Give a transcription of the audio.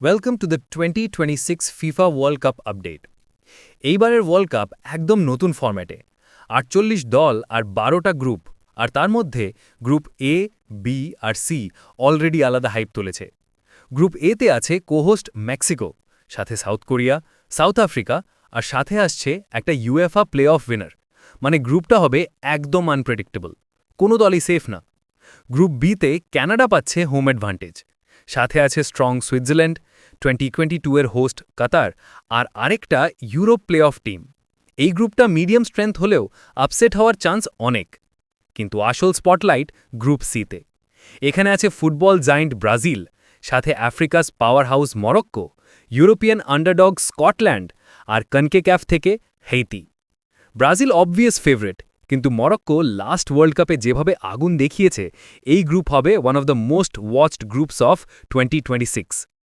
Welcome to the twenty six FIFA world cup update এইবারের world cup একদম নতুন ফরম্যাটে আটচল্লিশ দল আর বারোটা গ্রুপ আর তার মধ্যে গ্রুপ এ বি আর সি অলরেডি আলাদা হাইপ তুলেছে। গ্রুপ এতে আছে কোহোস্ট মেক্সিকো সাথে সাউথ কোরিয়া সাউথ আফ্রিকা আর সাথে আসছে একটা ইউএফআ প্লে অফ উইনার মানে গ্রুপটা হবে একদম আনপ্রেডিক্টেবল কোনো দলই সেফ না। গ্রুপ বিতে ক্যানাডা পাচ্ছে হোম অ্যাডভান্টেজ সাথে আছে strong Switzerland twenty twenty two এর হোস্ট কাতার, আর আরেকটা ইউরোপ প্লে অফ টিম এই গ্রুপটা মিডিয়াম স্ট্রেংথ হলেও আপসেট হওয়ার চান্স অনেক, কিন্তু আসল স্পটলাইট গ্রুপ সিতে এখানে আছে ফুটবল জায়েন্ট ব্রাজিল, সাথে Africa's power house Morocco European underdog Scotland, আর কনকে ক্যাফ থেকে হেইতি। ব্রাজিল অবভিয়াস ফেভারেট কিন্তু মরক্কো লাস্ট ওয়ার্ল্ড কাপে যেভাবে আগুন দেখিয়েছে, এই গ্রুপ হবে one of the most watched groups of twenty